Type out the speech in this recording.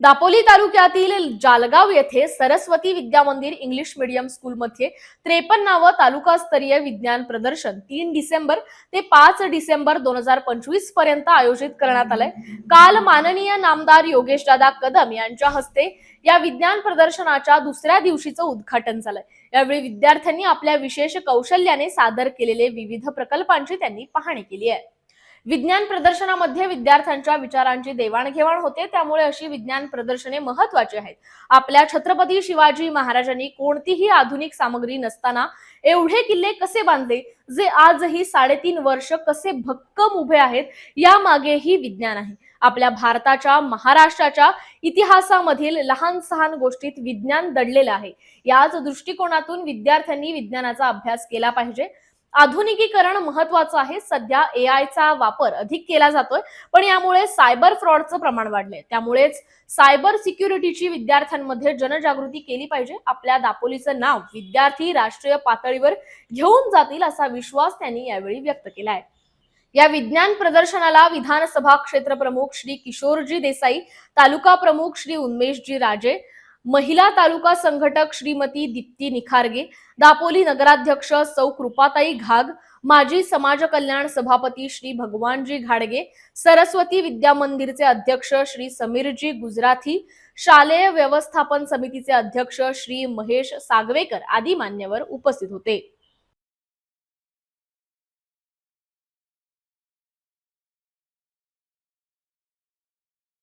दापोली तालुक्यातील जालगाव येथे सरस्वती विद्या मंदिर इंग्लिश मीडियम स्कूलमध्ये त्रेपन्नावं तालुकास्तरीय विज्ञान प्रदर्शन तीन डिसेंबर ते पाच डिसेंबर दोन हजार पंचवीसपर्यंत आयोजित करण्यात आलंय. काल माननीय नामदार योगेशदादा कदम यांच्या हस्ते या विज्ञान प्रदर्शनाच्या दुसऱ्या दिवशीचं उद्घाटन झालंय. यावेळी विद्यार्थ्यांनी आपल्या विशेष कौशल्याने सादर केलेले विविध प्रकल्पांची त्यांनी पाहणी केली आहे. विज्ञान प्रदर्शनामध्ये विद्यार्थ्यांच्या विचारांची देवाणघेवाण होते. त्यामुळे अशी विज्ञान प्रदर्शने महत्वाची आहेत. आपल्या छत्रपती शिवाजी महाराजांनी कोणतीही आधुनिक सामग्री नसताना एवढे किल्ले कसे बांधले जे आजही साडेतीन वर्ष कसे भक्कम उभे आहेत यामागेही विज्ञान आहे. आपल्या भारताच्या महाराष्ट्राच्या इतिहासामधील लहान सहान गोष्टीत विज्ञान दडलेलं आहे. याच दृष्टिकोनातून विद्यार्थ्यांनी विज्ञानाचा अभ्यास केला पाहिजे. आधुनिकीकरण महत्वाचं आहे. सध्या ए चा वापर अधिक केला जातोय पण यामुळे सायबर फ्रॉडचं प्रमाण वाढलंय. त्यामुळेच सायबर सिक्युरिटीची विद्यार्थ्यांमध्ये जनजागृती केली पाहिजे. आपल्या दापोलीचं नाव विद्यार्थी राष्ट्रीय पातळीवर घेऊन जातील असा विश्वास त्यांनी यावेळी व्यक्त केला आहे. या विज्ञान प्रदर्शनाला विधानसभा क्षेत्र प्रमुख श्री किशोरजी देसाई तालुका प्रमुख श्री उन्मेशजी राजे महिला तालुका संघटक श्रीमती दीप्ती निखारगे दापोली नगराध्यक्ष सौ कृपाताई घाग माजी समाज कल्याण सभापती श्री भगवानजी घाडगे सरस्वती विद्या मंदिरचे अध्यक्ष श्री समीरजी गुजराथी शालेय व्यवस्थापन समितीचे अध्यक्ष श्री महेश सागवेकर आदी मान्यवर उपस्थित होते.